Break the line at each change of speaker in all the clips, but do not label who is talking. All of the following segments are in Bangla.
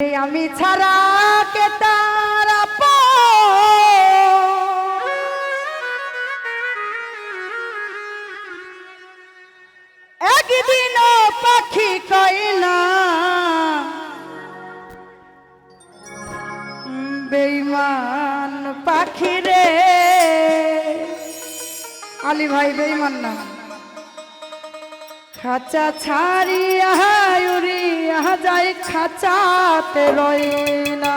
আমি ছাড়া কে তার একদিন পাখি কয় না। বেইমান পাখি রে। আলী ভাই বেইমান না। খাঁচা ছাড়িয়া উড়িয়া যায় খাঁচাতে রইলা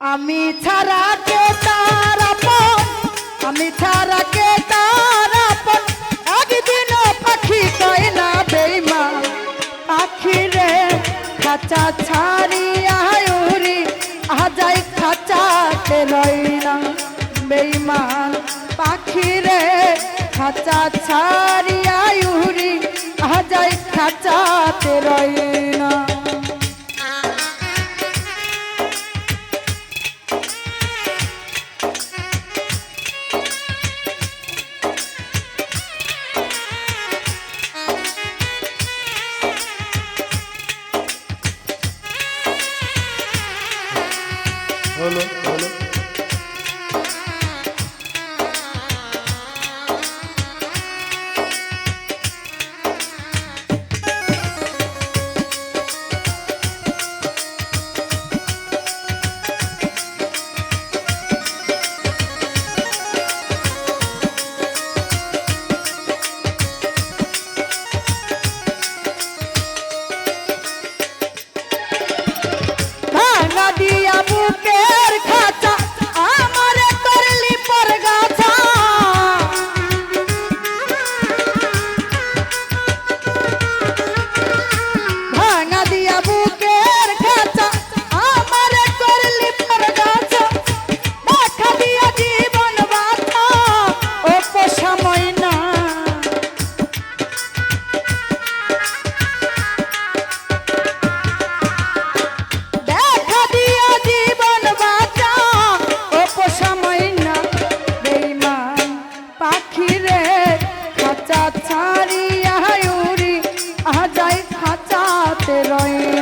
আমি ছাড়া কে তার আপন? আমি ছাড়া কে তার আপন? একদিন পাখি কয় না বেইমা পাখি রে, খাঁচা ছাড়িয়া উড়ি আজাই খাঁচাতে রইলা বেইমান পাখি রে, খাঁচা উড়ি আজাই খাঁচাতে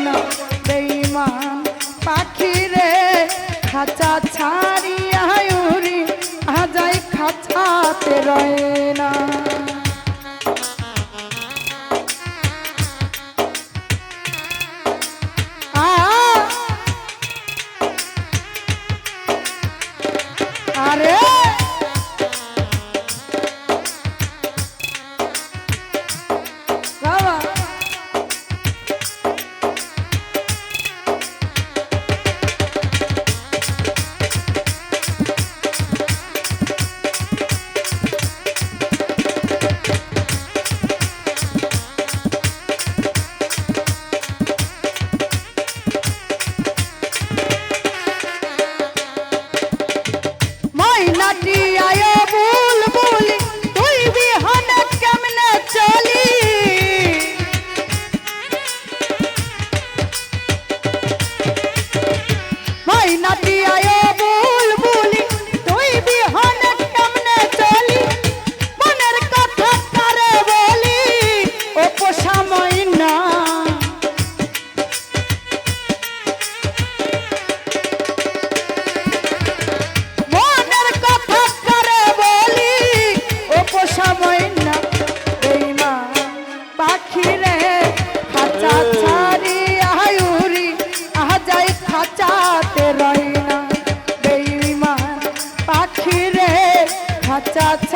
না বেইমান পাখিরে খাঁচা ছাড়িয়া উড়ি আজাই খাঁচাতে রয়ে না। ময়নাটি আয় খাঁচা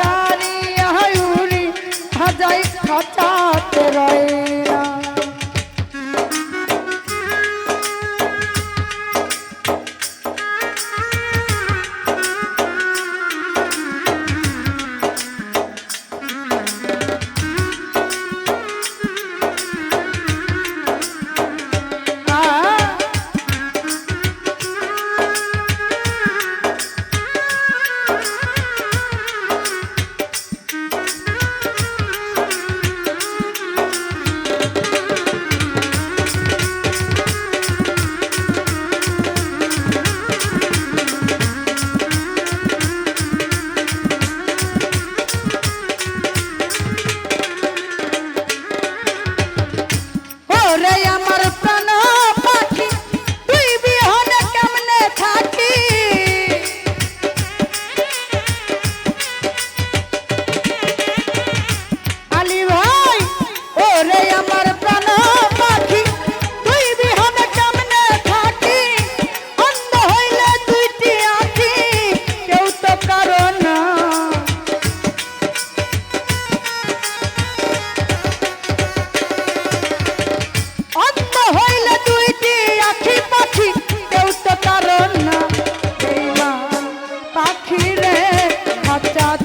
বাচ্চা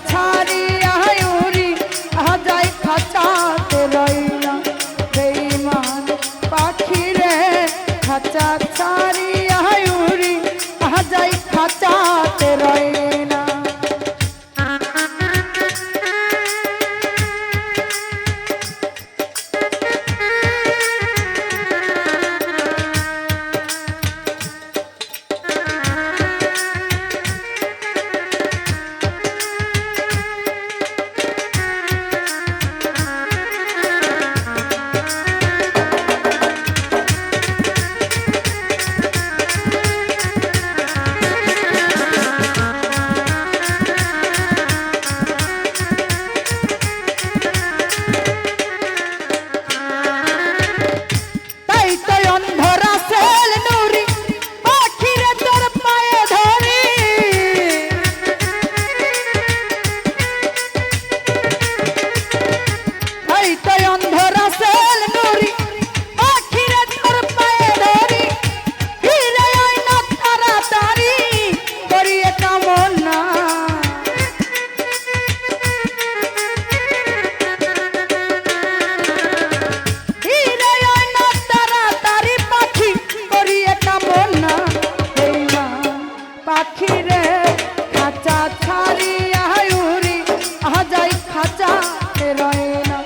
খাঁচাতে রয়ে না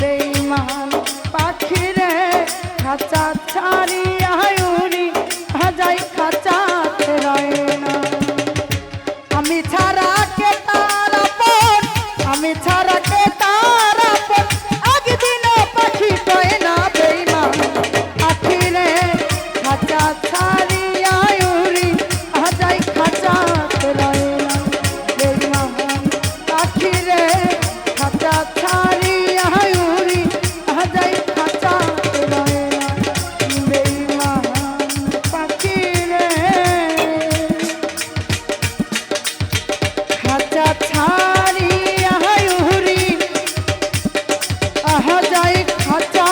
বেইমান পাখি রে খাঁচা ছাড়ি আয়ুরি হাজাই খাঁচাতে রয়ে না। আমি ছাড়া কে তার আমি ছাড়া কে তার আহা যাই খাঁচা